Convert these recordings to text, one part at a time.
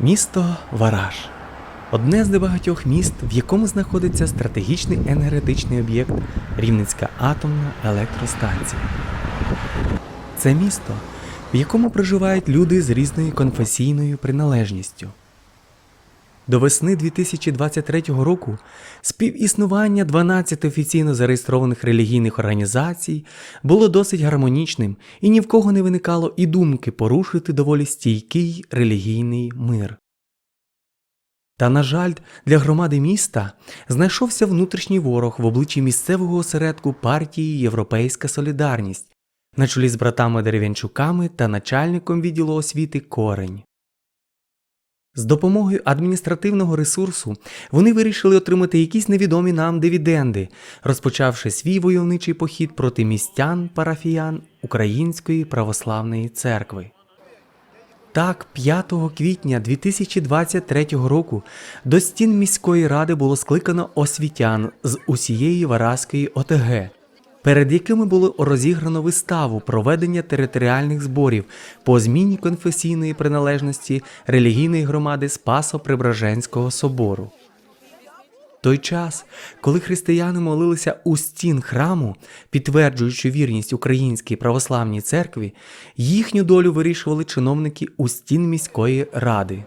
Місто Вараж одне з небагатьох міст, в якому знаходиться стратегічний енергетичний об'єкт Рівненська атомна електростанція. Це місто, в якому проживають люди з різною конфесійною приналежністю. До весни 2023 року співіснування 12 офіційно зареєстрованих релігійних організацій було досить гармонічним і ні в кого не виникало і думки порушити доволі стійкий релігійний мир. Та, на жаль, для громади міста знайшовся внутрішній ворог в обличчі місцевого осередку партії Європейська Солідарність на чолі з братами Дерев'янчуками та начальником відділу освіти Корень. З допомогою адміністративного ресурсу вони вирішили отримати якісь невідомі нам дивіденди, розпочавши свій войовничий похід проти містян парафіян Української православної церкви. Так, 5 квітня 2023 року до стін міської ради було скликано освітян з усієї Варазької ОТГ, перед якими було розіграно виставу проведення територіальних зборів по зміні конфесійної приналежності релігійної громади Спасо-Преображенського собору. Той час, коли християни молилися у стін храму, підтверджуючи вірність Українській православній церкві, їхню долю вирішували чиновники у стін міської ради.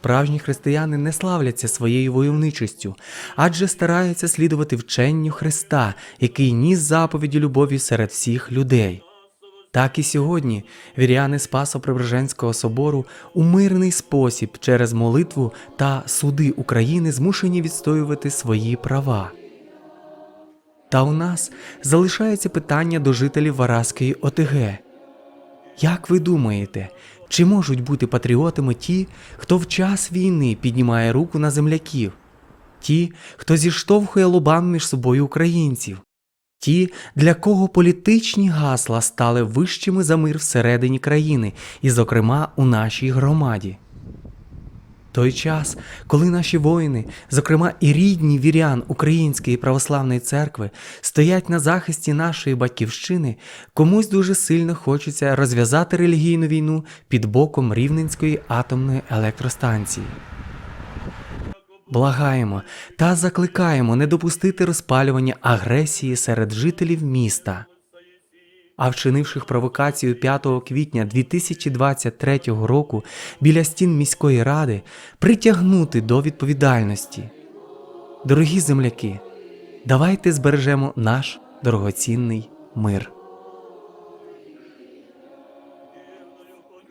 Справжні християни не славляться своєю войовничістю, адже стараються слідувати вченню Христа, який ніс заповіді любові серед всіх людей. Так і сьогодні віряни Спасо-Преображенського собору у мирний спосіб через молитву та суди України змушені відстоювати свої права. Та у нас залишається питання до жителів Варазької ОТГ. Як ви думаєте, чи можуть бути патріотами ті, хто в час війни піднімає руку на земляків, ті, хто зіштовхує лобан між собою українців, ті, для кого політичні гасла стали вищими за мир всередині країни, і, зокрема, у нашій громаді? Той час, коли наші воїни, зокрема і рідні вірян Української православної церкви, стоять на захисті нашої батьківщини, комусь дуже сильно хочеться розв'язати релігійну війну під боком Рівненської атомної електростанції. Благаємо та закликаємо не допустити розпалювання агресії серед жителів міста. А вчинивших провокацію 5 квітня 2023 року біля стін міської ради притягнути до відповідальності. Дорогі земляки, давайте збережемо наш дорогоцінний мир.